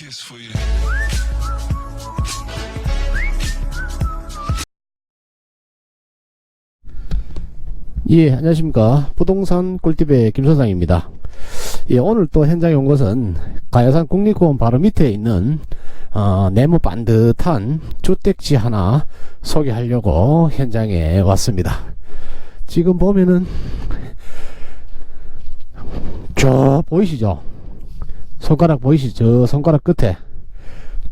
kiss for you. 예, 안녕하십니까. 부동산 꿀팁의 김소장입니다. 예, 오늘 또 현장에 온 것은 가야산 국립공원 바로 밑에 있는 어, 네모 반듯한 주택지 하나 소개하려고 현장에 왔습니다. 지금 보면은 저 보이시죠? 손가락 보이시죠? 저 손가락 끝에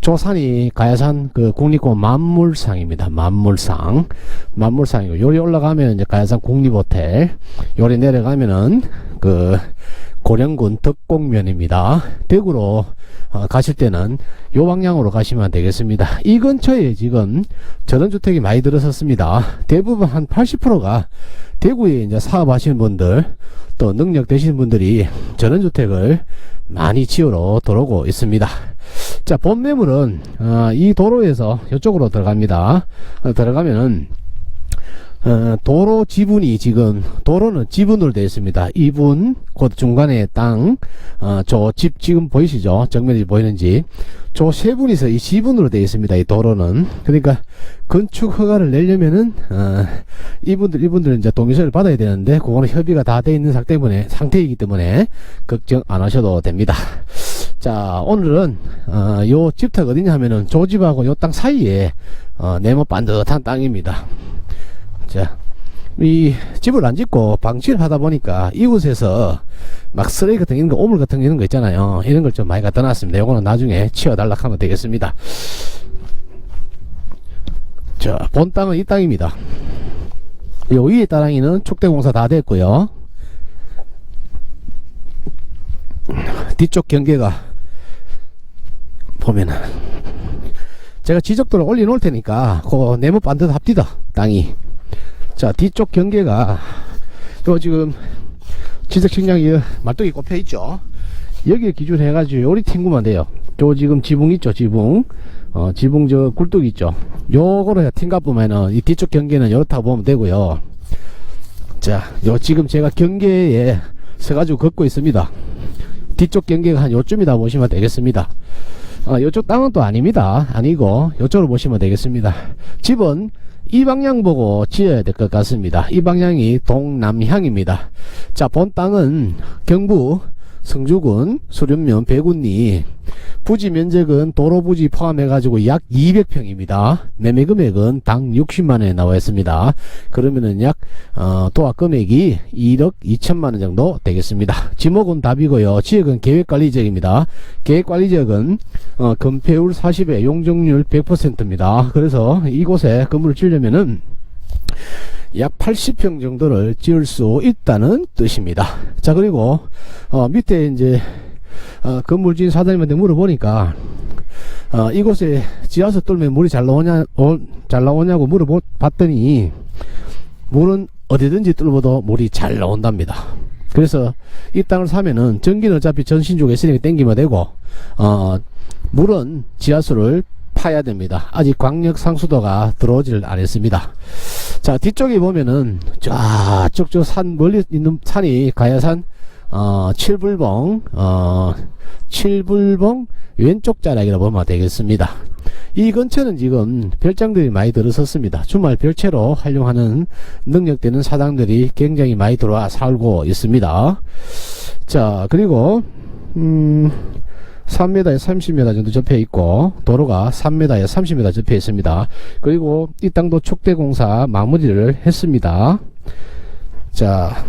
저 산이 가야산 그 국립공원 만물상입니다. 만물상. 만물상이고, 요리 올라가면 이제 가야산 국립호텔, 요리 내려가면은 그 고령군 덕곡면입니다. 대구로 어, 가실 때는 요 방향으로 가시면 되겠습니다. 이 근처에 지금 전원주택이 많이 들어섰습니다. 대부분 한 80%가 대구에 이제 사업하시는 분들, 또 능력 되시는 분들이 전원주택을 많이 지으러 들어오고 있습니다. 자, 본 매물은 어, 이 도로에서 이쪽으로 들어갑니다. 어, 들어가면은 어, 도로 지분이 지금 도로는 지분으로 되어 있습니다. 이분 곧 중간에 땅, 어, 저집 지금 보이시죠? 정면이 보이는지 저 세 분이서 이 지분으로 되어 있습니다. 이 도로는 그러니까 건축 허가를 내려면은 어, 이분들 이분들은 이제 동의서를 받아야 되는데 그거는 협의가 다 돼 있는 상 때문에 상태이기 때문에 걱정 안 하셔도 됩니다. 자 오늘은 어, 요 집터가 어디냐 하면은 저 집하고 요 땅 사이에 어, 네모 반듯한 땅입니다. 자, 이 집을 안 짓고 방치를 하다 보니까 이곳에서 막 쓰레기 같은 이런 거, 오물 같은 거 이런 거 있잖아요. 이런 걸 좀 많이 갖다 놨습니다. 요거는 나중에 치워달라 하면 되겠습니다. 자, 본 땅은 이 땅입니다. 요 위에 따랑이는 축대공사 다 됐고요. 뒤쪽 경계가 보면은 제가 지적도를 올려놓을 테니까 그 네모 반듯 합디다 땅이 자 뒤쪽 경계가 요 지금 지적 측량이 말뚝이 꼽혀 있죠. 여기에 기준 해가지고 요리 튕구면 돼요. 저 지금 지붕 있죠 지붕. 어 지붕 저 굴뚝 있죠. 요거로 해 튕가 보면은 이 뒤쪽 경계는 이렇다고 보면 되고요. 자요 지금 제가 경계에 서가지고 걷고 있습니다. 뒤쪽 경계가 한 요쯤이다 보시면 되겠습니다. 어, 요쪽 땅은 또 아닙니다. 아니고 요쪽으로 보시면 되겠습니다. 집은 이 방향 보고 지어야 될 것 같습니다. 이 방향이 동남향입니다. 자, 본 땅은 경부 성주군 수련면 배군리 부지 면적은 도로 부지 포함해가지고 약 200평입니다. 매매 금액은 당 60만원에 나와 있습니다. 그러면은 약, 어, 도합 금액이 1억 2천만원 정도 되겠습니다. 지목은 답이고요. 지역은 계획관리 지역입니다. 계획관리 지역은, 어, 금폐율 40에 용적률 100%입니다. 그래서 이곳에 건물을 지으려면은 약 80평 정도를 지을 수 있다는 뜻입니다. 자, 그리고, 어, 밑에 이제, 어, 건물 지은 사장님한테 물어보니까, 어, 이곳에 지하수 뚫면 물이 잘 나오냐, 어, 잘 나오냐고 물어봤더니, 물은 어디든지 뚫어도 물이 잘 나온답니다. 그래서 이 땅을 사면은 전기는 어차피 전신 쪽에 있으니까 땡기면 되고, 어, 물은 지하수를 파야 됩니다. 아직 광역 상수도가 들어오질 않았습니다. 자, 뒤쪽에 보면은, 저쪽 저 산 멀리 있는 산이 가야산, 어, 칠불봉, 어, 칠불봉 왼쪽 자락이라고 보면 되겠습니다. 이 근처는 지금 별장들이 많이 들어섰습니다. 주말 별채로 활용하는 능력되는 사당들이 굉장히 많이 들어와 살고 있습니다. 자, 그리고, 음, 3m에 30m 정도 접해 있고 도로가 3m에 30m 접해 있습니다. 그리고 이 땅도 축대공사 마무리를 했습니다. 자,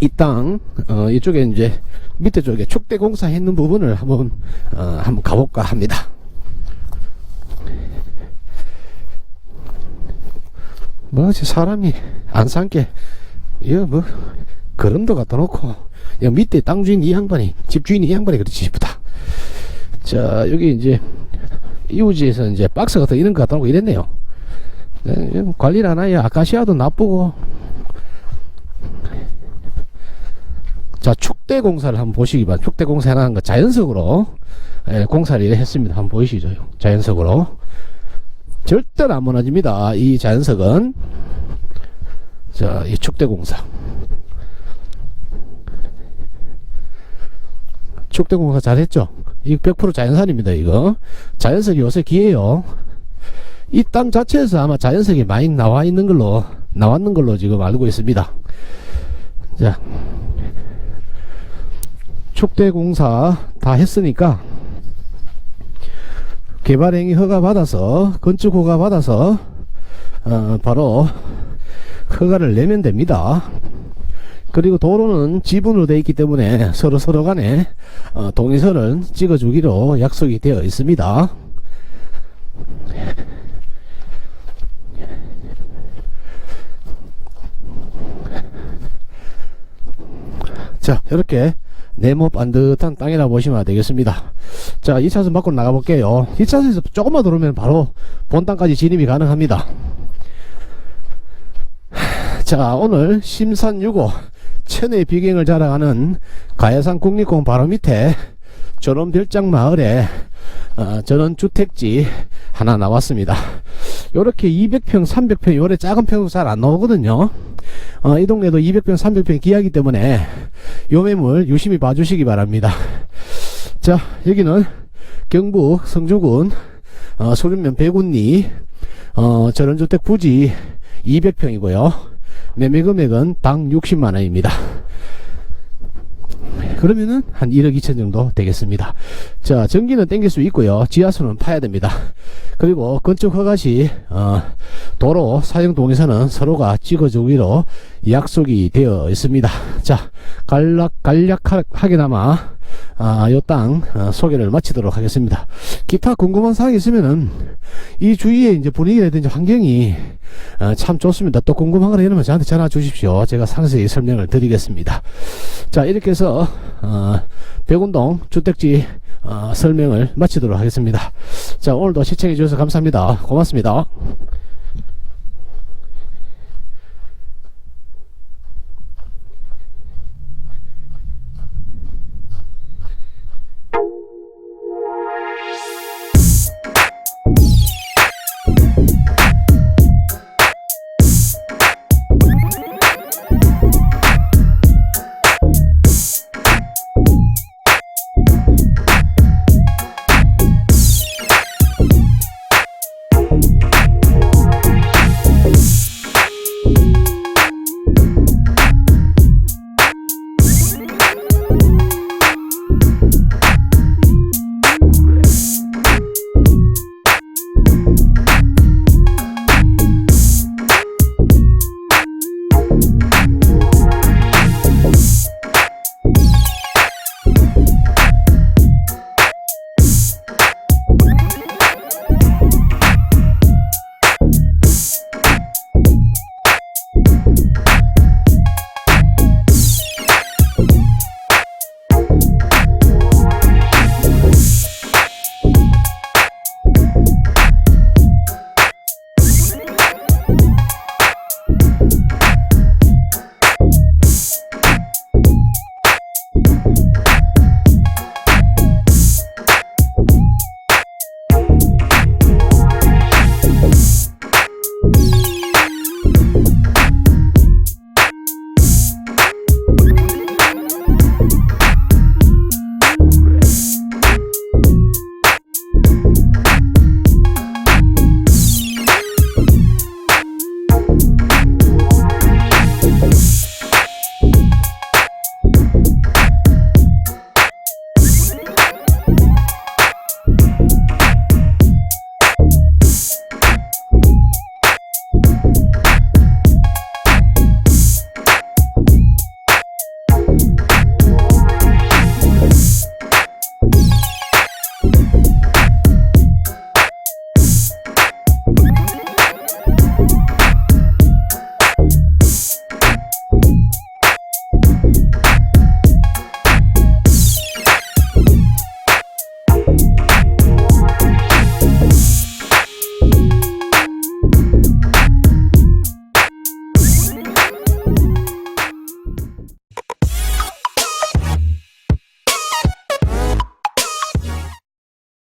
이 땅, 어, 이쪽에 이제 밑에 쪽에 축대 공사 했는 부분을 한번, 어, 한번 가볼까 합니다. 뭐, 지 사람이 안 산게, 이거 뭐, 그림도 갖다 놓고, 야, 밑에 땅 주인 이 양반이, 집 주인 이 양반이 그렇지 싶다. 자, 여기 이제, 이우지에서 이제 박스 같은 이런 거 갖다 놓고 이랬네요. 네, 관리를 안 하여 아카시아도 나쁘고. 자, 축대 공사를 한번 보시기 바랍니다. 축대 공사 해놓은 거 자연석으로, 예, 공사를 했습니다. 한번 보이시죠? 자연석으로. 절대로 안 무너집니다. 이 자연석은. 자, 이 축대 공사. 축대 공사 잘했죠? 이거 100% 자연산입니다, 이거. 자연석이 요새 기해요. 이 땅 자체에서 아마 자연석이 많이 나와 있는 걸로, 나왔는 걸로 지금 알고 있습니다. 자. 축대 공사 다 했으니까, 개발행위 허가 받아서, 건축 허가 받아서, 어, 바로, 허가를 내면 됩니다. 그리고 도로는 지분으로 되어 있기 때문에 서로 서로 간에 어, 동의서를 찍어주기로 약속이 되어 있습니다. 자, 이렇게 네모 반듯한 땅이라 보시면 되겠습니다. 자, 2차선 밖으로 나가볼게요. 2차선에서 조금만 들어오면 바로 본 땅까지 진입이 가능합니다. 자, 오늘 심산 6호 천의 비경을 자랑하는 가야산 국립공원 바로 밑에 전원별장 마을에 어, 전원주택지 하나 나왔습니다. 요렇게 200평, 300평, 요래 작은 평도 잘 안 나오거든요. 어, 이 동네도 200평, 300평 기하기 때문에 요 매물 유심히 봐주시기 바랍니다. 자, 여기는 경북 성주군 어, 소륜면 배군리 어, 전원주택 부지 200평이고요. 매매 금액은 당 60만원입니다. 그러면은 한 1억 2천 정도 되겠습니다. 자, 전기는 땡길 수 있고요. 지하수는 파야 됩니다. 그리고 건축 허가시 어, 도로 사용 동의서는 서로가 찍어주기로 약속이 되어 있습니다. 자, 간략 간략하게나마 아, 요땅 어, 소개를 마치도록 하겠습니다. 기타 궁금한 사항이 있으면은 이 주위에 이제 분위기라든지 환경이 어, 참 좋습니다. 또 궁금한 거나 이러면 저한테 전화 주십시오. 제가 상세히 설명을 드리겠습니다. 자, 이렇게 해서 어, 백운동 주택지 어, 설명을 마치도록 하겠습니다. 자, 오늘도 시청해 주셔서 감사합니다. 고맙습니다.